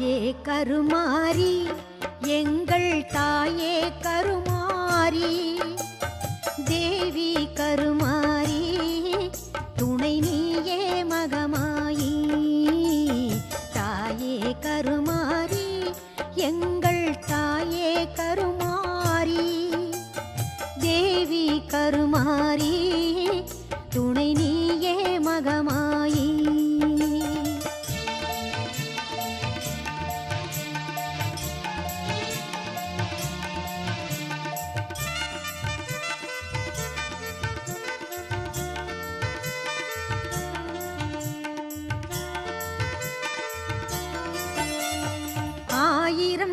தாயே கருமாரி எங்கள் தாயே கருமாரி தேவி கருமா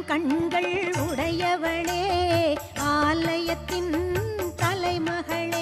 கண்கள் உடையவளே ஆலயத்தின் தலைமகள்.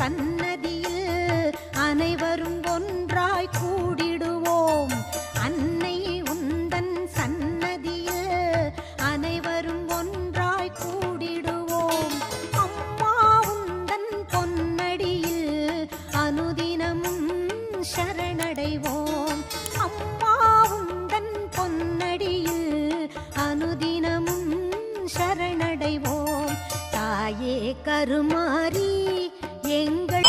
சன்னதியில் அனைவரும் ஒன்றாய் கூடிடுவோம். அன்னை உந்தன் சன்னதியில் அனைவரும் ஒன்றாய் கூடிடுவோம். அம்மா உந்தன் பொன்னடியில் அனுதினமும் சரணடைவோம். அம்மா உந்தன் பொன்னடியில் அனுதினமும் சரணடைவோம். தாயே கருமாறி எங்கள்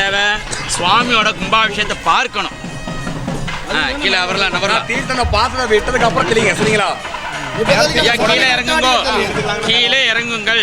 தேவை. சுவாமியோட கும்பாபிஷேகத்தை பார்க்கணும். கீழே அவரெல்லாம் நபரெல்லாம் தீர்த்தனை பார்த்ததை விட்டதுக்கு அப்புறம் தெளிங்க சரிங்களா? கீழே இறங்குங்கோ. கீழே இறங்குங்கள்.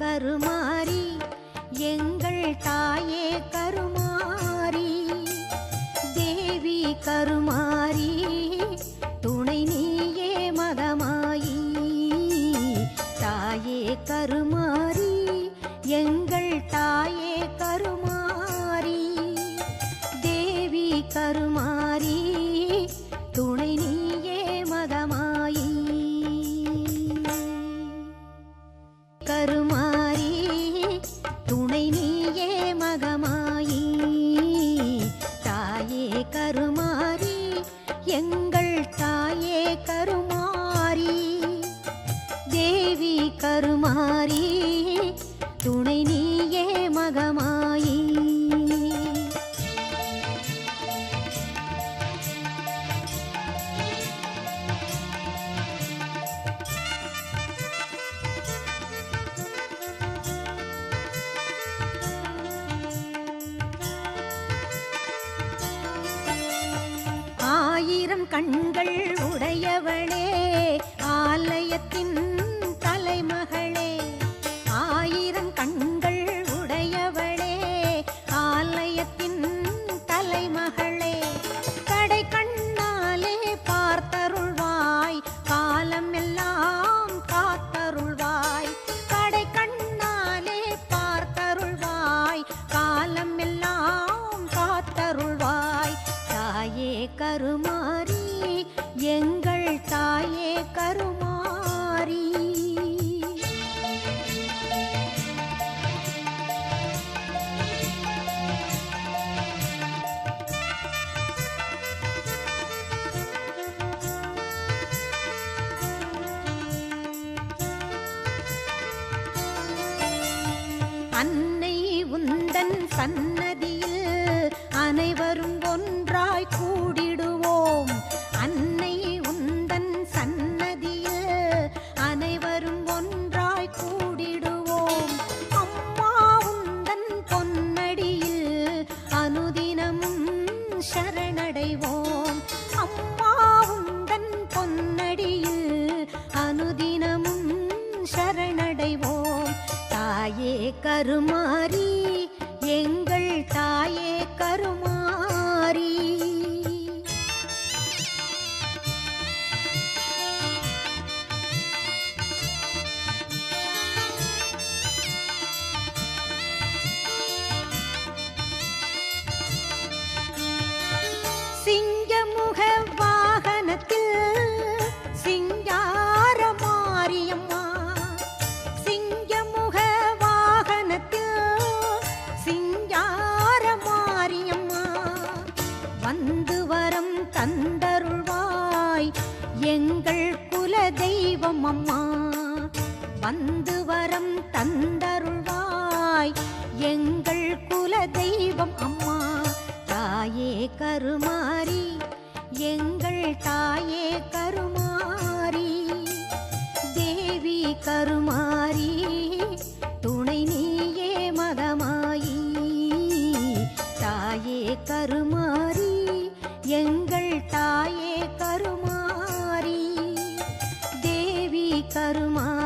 கருமாறி எங்கள் தாயே கருமாறி தேவி கருமாறி துணை நீயே மதமாயி தாயே கருமா நீயே மகமா? கண்கள் உடையவளே ஆலயத்தின் கூடிடுவோம். அன்னை உந்தன் சன்னதியில் அனைவரும் ஒன்றாய் கூடிடுவோம். அம்மா உந்தன் பொன்னடியில் அனுதினமும் சரணடைவோம். அம்மா உந்தன் பொன்னடியில் அனுதினமும் சரணடைவோம். தாயே கருமாறி எங்கள் தாயே கருமா வந்து வரம் தந்தருள்வாய். எங்கள் குல தெய்வம் அம்மா வந்து வரம் தந்தருள்வாய். எங்கள் குல தெய்வம் அம்மா தாயே கருமாறி. தருமா?